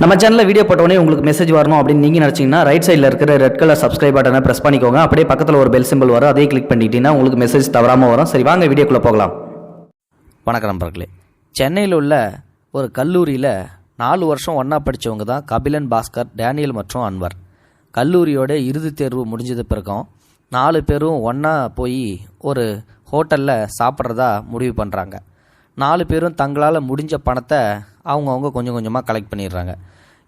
நம்ம சேனலில் வீடியோ போட்டோடனே உங்களுக்கு மெசேஜ் வரணும் அப்படின்னு நீங்கள் நினச்சிங்கன்னா ரைட் சைடில் இருக்கிற ரெட் கலர் சப்ஸ்கிரைப் பட்டனை ப்ரெஸ் பண்ணிக்கோங்க. அப்படியே பக்கத்தில் ஒரு பெல் சிம்பிள் வரும். அதே கிளிக் பண்ணிட்டீங்கன்னா உங்களுக்கு மெசேஜ் தவறாமல் வரும். சரி வாங்க வீடியோக்குள்ளே போகலாம். வணக்கம் நண்பர்களே. சென்னையில் உள்ள ஒரு கல்லூரியில் நாலு வருஷம் ஒன்றா படித்தவங்க தான் கபிலன் பாஸ்கர் டேனியல் மற்றும் அன்வர். கல்லூரியோட இறுதித் தேர்வு முடிஞ்சது பிறகும் நாலு பேரும் ஒன்றா போய் ஒரு ஹோட்டலில் சாப்பிட்றதா முடிவு பண்ணுறாங்க நாலு பேரும் தங்களால் முடிஞ்ச பணத்தை அவங்கவுங்க கொஞ்சம் கொஞ்சமாக கலெக்ட் பண்ணிடுறாங்க.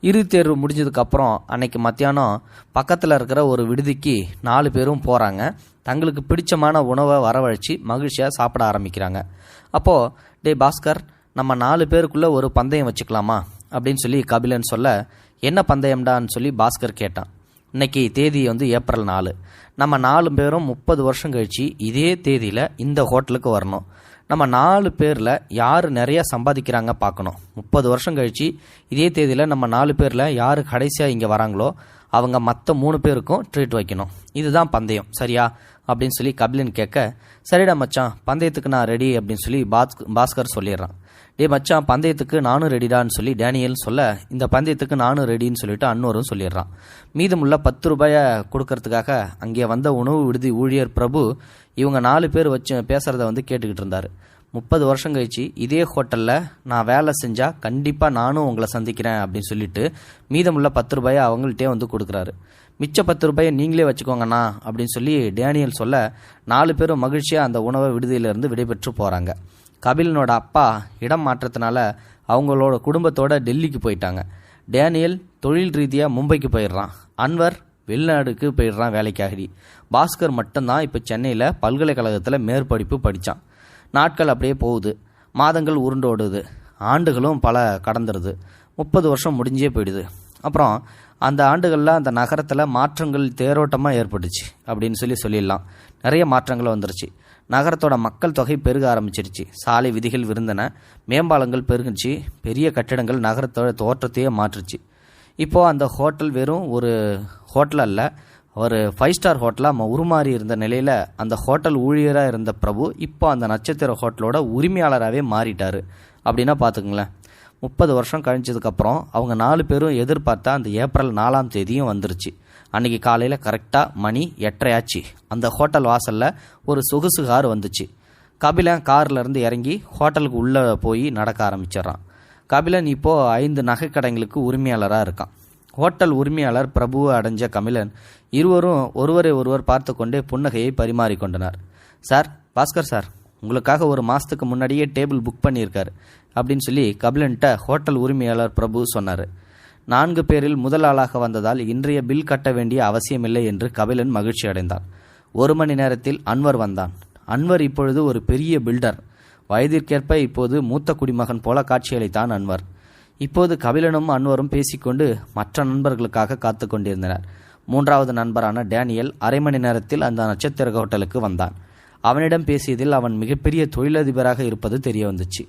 இறுதி தேர்வு முடிஞ்சதுக்கப்புறம் அன்னைக்கு மத்தியானம் பக்கத்தில் இருக்கிற ஒரு விடுதிக்கு நாலு பேரும் போகிறாங்க தங்களுக்கு பிடிச்சமான உணவை வரவழைச்சி மகிழ்ச்சியாக சாப்பிட ஆரம்பிக்கிறாங்க. அப்போது டே பாஸ்கர் நம்ம நாலு பேருக்குள்ளே ஒரு பந்தயம் வச்சுக்கலாமா? அப்படின்னு சொல்லி கபிலன் சொல்ல என்ன பந்தயம்டான்னு சொல்லி பாஸ்கர் கேட்டான். இன்னைக்கு தேதி வந்து ஏப்ரல் நாலு. நம்ம நாலு பேரும் முப்பது வருஷம் கழிச்சு இதே தேதியில் இந்த ஹோட்டலுக்கு வரணும். நம்ம நாலு பேரில் யார் நிறையா சம்பாதிக்கிறாங்க பார்க்கணும். முப்பது வருஷம் கழித்து இதே தேதியில் நம்ம நாலு பேரில் யார் கடைசியாக இங்கே வராங்களோ அவங்க மற்ற மூணு பேருக்கும் ட்ரீட் வைக்கணும். இதுதான் பந்தயம். சரியா? அப்படின்னு சொல்லி கபிலன் கேட்க சரிடா மச்சான் பந்தயத்துக்கு நான் ரெடி அப்படின்னு சொல்லி பாஸ்கர் சொல்லிடுறான். டே மச்சான் பந்தயத்துக்கு நானும் ரெடிடான்னு சொல்லி டேனியல் சொல்ல இந்த பந்தயத்துக்கு நானும் ரெடின்னு சொல்லிட்டு அன்னோரும் சொல்லிடுறான். மீதமுள்ள பத்து ரூபாயை கொடுக்கறதுக்காக அங்கே வந்த உணவு விடுதி ஊழியர் பிரபு இவங்க நாலு பேர் வச்சு பேசுகிறத வந்து கேட்டுக்கிட்டு இருந்தார். முப்பது வருஷம் கழிச்சு இதே ஹோட்டலில் நான் வேலை செஞ்சால் கண்டிப்பாக நானும் உங்களை சந்திக்கிறேன் அப்படின்னு சொல்லிட்டு மீதமுள்ள பத்து ரூபாயை அவங்கள்ட்டே வந்து கொடுக்குறாரு. மிச்ச பத்து ரூபாயை நீங்களே வச்சுக்கோங்கண்ணா அப்படின்னு சொல்லி டேனியல் சொல்ல நாலு பேரும் மகிழ்ச்சியாக அந்த உணவை விடுதியிலிருந்து விடைபெற்று போகிறாங்க கபிலனோட அப்பா இடம் மாற்றத்தினால அவங்களோட குடும்பத்தோட டெல்லிக்கு போயிட்டாங்க. டேனியல் தொழில் ரீதியாக மும்பைக்கு போயிடுறான். அன்வர் வெளிநாடுக்கு போயிடுறான் வேலைக்காகடி. பாஸ்கர் மட்டும்தான் இப்போ சென்னையில் பல்கலைக்கழகத்தில் மேற்படிப்பு படித்தான் நாட்கள் அப்படியே போகுது. மாதங்கள் உருண்டோடுது ஆண்டுகளும் பல கடந்துருது. முப்பது வருஷம் முடிஞ்சே போயிடுது. அப்புறம் அந்த ஆண்டுகளில் அந்த நகரத்தில் மாற்றங்கள் தேரோட்டமாக ஏற்பட்டுச்சு அப்படின்னு சொல்லி சொல்லிடலாம். நிறைய மாற்றங்கள் வந்துருச்சு. நகரத்தோட மக்கள் தொகை பெருக ஆரம்பிச்சிருச்சு. சாலை விதிகள் விருந்தன. மேம்பாலங்கள் பெருகுச்சு. பெரிய கட்டிடங்கள் நகரத்தோட தோற்றத்தையே மாற்றுச்சு. இப்போது அந்த ஹோட்டல் வெறும் ஒரு ஹோட்டல் அல்ல ஒரு ஃபைவ் ஸ்டார் ஹோட்டலாக உருமாறி இருந்த நிலையில் அந்த ஹோட்டல் ஊழியராக இருந்த பிரபு இப்போ அந்த நட்சத்திர ஹோட்டலோட உரிமையாளராகவே மாறிட்டார். அப்படின்னா பார்த்துக்குங்களேன். முப்பது வருஷம் கழிஞ்சதுக்கப்புறம் அவங்க நாலு பேரும் எதிர்பார்த்தா அந்த ஏப்ரல் நாலாம் தேதியும் வந்துருச்சு. அன்னைக்கு காலையில் கரெக்டாக மணி எட்டரையாச்சு. அந்த ஹோட்டல் வாசலில் ஒரு சொகுசு கார் வந்துச்சு. கபிலன் கார்லேருந்து இறங்கி ஹோட்டலுக்கு உள்ளே போய் நடக்க ஆரம்பிச்சிடுறான். கபிலன் இப்போது ஐந்து நகைக்கடைங்களுக்கு உரிமையாளராக இருக்கான். ஹோட்டல் உரிமையாளர் பிரபுவை அடைஞ்ச கபிலன் இருவரும் ஒருவரை ஒருவர் பார்த்து கொண்டே புன்னகையை பரிமாறிக்கொண்டனர் சார் பாஸ்கர் சார் உங்களுக்காக ஒரு மாதத்துக்கு முன்னாடியே டேபிள் புக் பண்ணியிருக்காரு அப்படின்னு சொல்லி கபிலன்ட்ட ஹோட்டல் உரிமையாளர் பிரபு சொன்னார். நான்கு பேரில் முதல் ஆளாக வந்ததால் இன்றைய பில் கட்ட வேண்டிய அவசியமில்லை என்று கபிலன் மகிழ்ச்சி அடைந்தான் ஒரு மணி நேரத்தில் அன்வர் வந்தான். அன்வர் இப்பொழுது ஒரு பெரிய பில்டர். வயதிற்கேற்ப இப்போது மூத்த குடிமகன் போல காட்சியளித்தான் அன்வர். இப்போது கபிலனும் அன்வரும் பேசிக்கொண்டு மற்ற நண்பர்களுக்காக காத்து கொண்டிருந்தனர். மூன்றாவது நண்பரான டேனியல் அரை மணி நேரத்தில் அந்த நட்சத்திர ஹோட்டலுக்கு வந்தான். அவனிடம் பேசியதில் அவன் மிகப்பெரிய தொழிலதிபராக இருப்பது தெரிய வந்துச்சு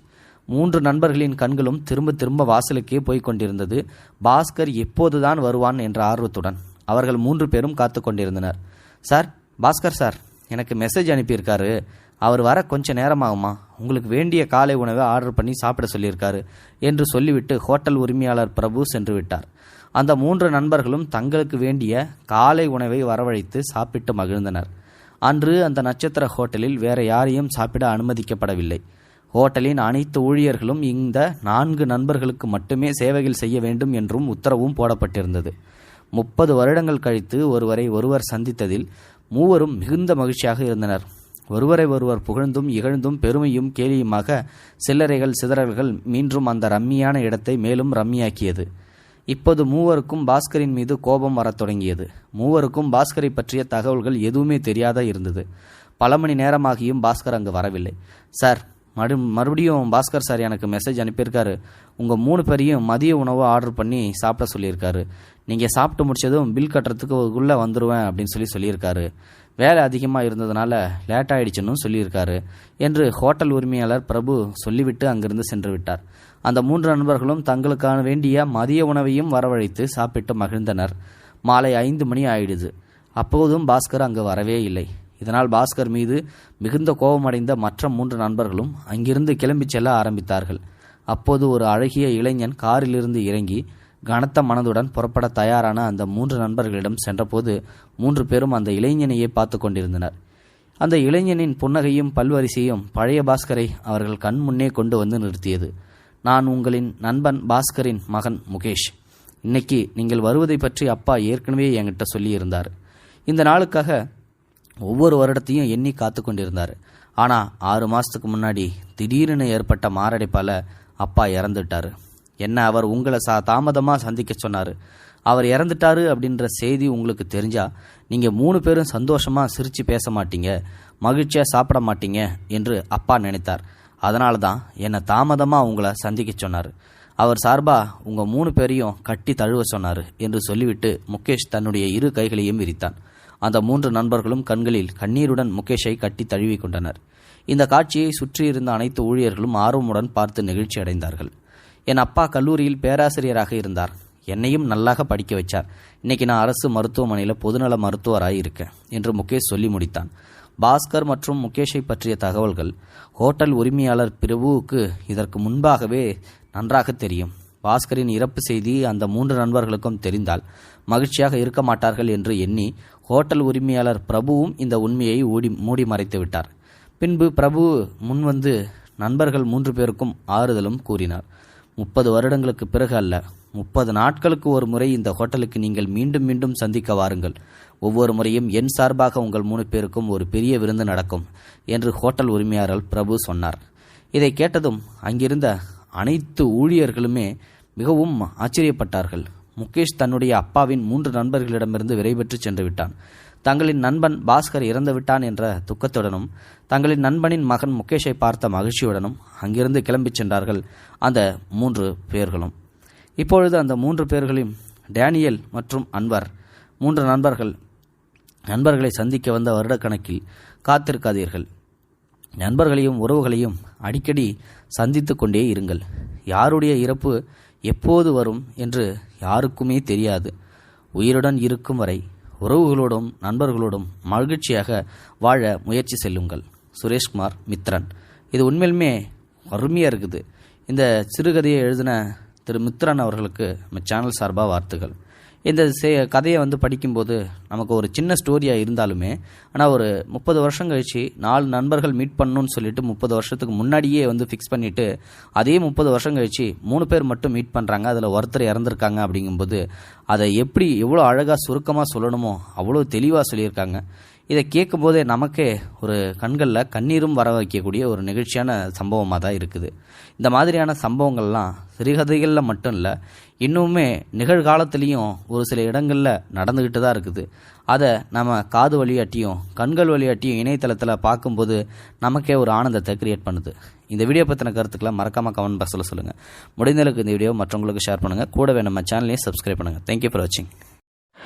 மூன்று நண்பர்களின் கண்களும் திரும்ப திரும்ப வாசலுக்கே போய்க் கொண்டிருந்தது. பாஸ்கர் எப்போதுதான் வருவான் என்ற ஆர்வத்துடன் அவர்கள் மூன்று பேரும் காத்து கொண்டிருந்தனர். சார் பாஸ்கர் சார் எனக்கு மெசேஜ் அனுப்பியிருக்காரு. அவர் வர கொஞ்ச நேரமாகுமா? உங்களுக்கு வேண்டிய காலை உணவை ஆர்டர் பண்ணி சாப்பிட சொல்லியிருக்காரு என்று சொல்லிவிட்டு ஹோட்டல் உரிமையாளர் பிரபு சென்று விட்டார். அந்த மூன்று நண்பர்களும் தங்களுக்கு வேண்டிய காலை உணவை வரவழைத்து சாப்பிட்டு மகிழ்ந்தனர். அன்று அந்த நட்சத்திர ஹோட்டலில் வேற யாரையும் சாப்பிட அனுமதிக்கப்படவில்லை. ஹோட்டலின் அனைத்து ஊழியர்களும் இந்த நான்கு நண்பர்களுக்கு மட்டுமே சேவைகள் செய்ய வேண்டும் என்றும் உத்தரவும் போடப்பட்டிருந்தது. முப்பது வருடங்கள் கழித்து ஒருவரை ஒருவர் சந்தித்ததில் மூவரும் மிகுந்த மகிழ்ச்சியாக இருந்தனர். ஒருவரை ஒருவர் புகழ்ந்தும் இகழ்ந்தும் பெருமையும் கேலியுமாக சில்லறைகள் சிதறல்கள் மீண்டும் அந்த ரம்மியான இடத்தை மேலும் ரம்மியாக்கியது. இப்போது மூவருக்கும் பாஸ்கரின் மீது கோபம் வரத் தொடங்கியது. மூவருக்கும் பாஸ்கரை பற்றிய தகவல்கள் எதுவுமே தெரியாத இருந்தது. பல மணி நேரமாகியும் பாஸ்கர் அங்கு வரவில்லை. சார் மறு மறுபடியும் பாஸ்கர் சார் எனக்கு மெசேஜ் அனுப்பியிருக்காரு. உங்கள் மூணு பேரையும் மதிய உணவு ஆர்டர் பண்ணி சாப்பிட சொல்லியிருக்காரு. நீங்கள் சாப்பிட்டு முடிச்சதும் பில் கட்டுறதுக்கு உள்ளே வந்துடுவேன் அப்படின்னு சொல்லி சொல்லியிருக்காரு. வேலை அதிகமாக இருந்ததுனால லேட் ஆயிடுச்சுன்னு சொல்லியிருக்காரு என்று ஹோட்டல் உரிமையாளர் பிரபு சொல்லிவிட்டு அங்கிருந்து சென்று விட்டார். அந்த மூன்று நண்பர்களும் தங்களுக்கான வேண்டிய மதிய உணவையும் வரவழைத்து சாப்பிட்டு மகிழ்ந்தனர். மாலை ஐந்து மணி ஆயிடுது. அப்போதும் பாஸ்கர் அங்கு வரவே இல்லை. இதனால் பாஸ்கர் மீது மிகுந்த கோபமடைந்த மற்ற மூன்று நண்பர்களும் அங்கிருந்து கிளம்பிச் செல்ல ஆரம்பித்தார்கள். அப்போது ஒரு அழகிய இளைஞன் காரிலிருந்து இறங்கி கனத்த மனதுடன் புறப்பட தயாரான அந்த மூன்று நண்பர்களிடம் சென்றபோது மூன்று பேரும் அந்த இளைஞனையே பார்த்து கொண்டிருந்தனர். அந்த இளைஞனின் புன்னகையும் பல்வரிசையும் பழைய பாஸ்கரை அவர்கள் கண் முன்னே கொண்டு வந்து நிறுத்தியது. நான் உங்களின் நண்பன் பாஸ்கரின் மகன் முகேஷ். இன்னைக்கு நீங்கள் வருவதை பற்றி அப்பா ஏற்கனவே என்கிட்ட சொல்லியிருந்தார். இந்த நாளுக்காக ஒவ்வொரு வருடத்தையும் எண்ணி காத்து கொண்டிருந்தார். ஆனால் ஆறு மாதத்துக்கு முன்னாடி திடீரென ஏற்பட்ட மாரடைப்பால் அப்பா இறந்துட்டார். என்ன அவர் உங்களை சா தாமதமாக சந்திக்க சொன்னார். அவர் இறந்துட்டாரு அப்படின்ற செய்தி உங்களுக்கு தெரிஞ்சா நீங்கள் மூணு பேரும் சந்தோஷமாக சிரித்து பேச மாட்டீங்க மகிழ்ச்சியாக சாப்பிட மாட்டீங்க என்று அப்பா நினைத்தார். அதனால தான் என்னை தாமதமாக உங்களை சந்திக்க சொன்னார். அவர் சார்பாக உங்கள் மூணு பேரையும் கட்டி தழுவ சொன்னார் என்று சொல்லிவிட்டு முகேஷ் தன்னுடைய இரு கைகளையும் விரித்தான். அந்த மூன்று நண்பர்களும் கண்களில் கண்ணீருடன் முகேஷை கட்டி தழுவி கொண்டனர் இந்த காட்சியை சுற்றியிருந்த அனைத்து ஊழியர்களும் ஆர்வமுடன் பார்த்து நெகிழ்ச்சி அடைந்தார்கள். என் அப்பா கல்லூரியில் பேராசிரியராக இருந்தார். என்னையும் நல்லாக படிக்க வச்சார். இன்னைக்கு நான் அரசு மருத்துவமனையில் பொதுநல மருத்துவராக இருக்கேன் என்று முகேஷ் சொல்லி முடித்தான். பாஸ்கர் மற்றும் முகேஷை பற்றிய தகவல்கள் ஹோட்டல் உரிமையாளர் பிரபுவுக்கு இதற்கு முன்பாகவே நன்றாக தெரியும். பாஸ்கரின் இறப்பு செய்தி அந்த மூன்று நண்பர்களுக்கும் தெரிந்தால் மகிழ்ச்சியாக இருக்க மாட்டார்கள் என்று எண்ணி ஹோட்டல் உரிமையாளர் பிரபுவும் இந்த உண்மையை ஊடி மூடி மறைத்து விட்டார். பின்பு பிரபு முன்வந்து நண்பர்கள் மூன்று பேருக்கும் ஆறுதலும் கூறினார். முப்பது வருடங்களுக்கு பிறகு அல்ல முப்பது நாட்களுக்கு ஒரு முறை இந்த ஹோட்டலுக்கு நீங்கள் மீண்டும் மீண்டும் சந்திக்க வாருங்கள். ஒவ்வொரு முறையும் என் சார்பாக உங்கள் மூணு பேருக்கும் ஒரு பெரிய விருந்து நடக்கும் என்று ஹோட்டல் உரிமையாளர் பிரபு சொன்னார். இதை கேட்டதும் அங்கிருந்த அனைத்து ஊழியர்களுமே மிகவும் ஆச்சரியப்பட்டார்கள். முகேஷ் தன்னுடைய அப்பாவின் மூன்று நண்பர்களிடமிருந்து விரைபெற்று சென்று விட்டான். தங்களின் நண்பன் பாஸ்கர் இறந்துவிட்டான் என்ற துக்கத்துடனும் தங்களின் நண்பனின் மகன் முகேஷை பார்த்த மகிழ்ச்சியுடனும் அங்கிருந்து கிளம்பிச் சென்றார்கள் அந்த மூன்று பேர்களும். இப்பொழுது அந்த மூன்று பேர்களையும் டேனியல் மற்றும் அன்வர் மூன்று நண்பர்கள் நண்பர்களை சந்திக்க வந்த வருடக்கணக்கில் காத்திருக்காதீர்கள். நண்பர்களையும் உறவுகளையும் அடிக்கடி சந்தித்து கொண்டே இருங்கள். யாருடைய இறப்பு எப்போது வரும் என்று யாருக்குமே தெரியாது. உயிருடன் இருக்கும் வரை உறவுகளோடும் நண்பர்களோடும் மகிழ்ச்சியாக வாழ முயற்சி செல்லுங்கள். சுரேஷ்குமார் மித்ரன். இது உண்மையிலுமே அருமையாக இருக்குது. இந்த சிறுகதையை எழுதின திரு மித்ரன் அவர்களுக்கு நம்ம சேனல் சார்பாக வாழ்த்துகள் இந்த சே- கதையை வந்து படிக்கும்போது நமக்கு ஒரு சின்ன ஸ்டோரியாக இருந்தாலுமே ஆனால் ஒரு முப்பது வருஷம் கழிச்சு நாலு நண்பர்கள் மீட் பண்ணணும்னு சொல்லிட்டு முப்பது வருஷத்துக்கு முன்னாடியே வந்து ஃபிக்ஸ் பண்ணிட்டு அதே முப்பது வருஷம் கழித்து மூணு பேர் மட்டும் மீட் பண்ணுறாங்க அதில் ஒருத்தர் இறந்துருக்காங்க அப்படிங்கும்போது அதை எப்படி எவ்வளோ அழகாக சுருக்கமாக சொல்லணுமோ அவ்வளோ தெளிவாக சொல்லியிருக்காங்க. இதை கேட்கும்போதே நமக்கே ஒரு கண்களில் கண்ணீரும் வர வைக்கக்கூடிய ஒரு நிகழ்ச்சியான சம்பவமாக தான் இருக்குது. இந்த மாதிரியான சம்பவங்கள்லாம் சிறுகதைகளில் மட்டும் இல்லை இன்னுமே நிகழ்காலத்துலேயும் ஒரு சில இடங்களில் நடந்துக்கிட்டு தான் இருக்குது. அதை நம்ம காது வழியாட்டியும் கண்கள் வழியாட்டியும் இணையதளத்தில் பார்க்கும்போது நமக்கே ஒரு ஆனந்தத்தை கிரியேட் பண்ணுது. இந்த வீடியோ பற்றின கருத்துக்களை மறக்காமல் கமெண்ட் பாக்ஸில் சொல்லுங்கள் முடிந்தளவுக்கு இந்த வீடியோ மற்றவங்களுக்கு ஷேர் பண்ணுங்கள் கூடவே நம்ம சேனலையும் சப்ஸ்கிரைப் பண்ணுங்கள் தேங்க்யூ ஃபார் வாட்சிங்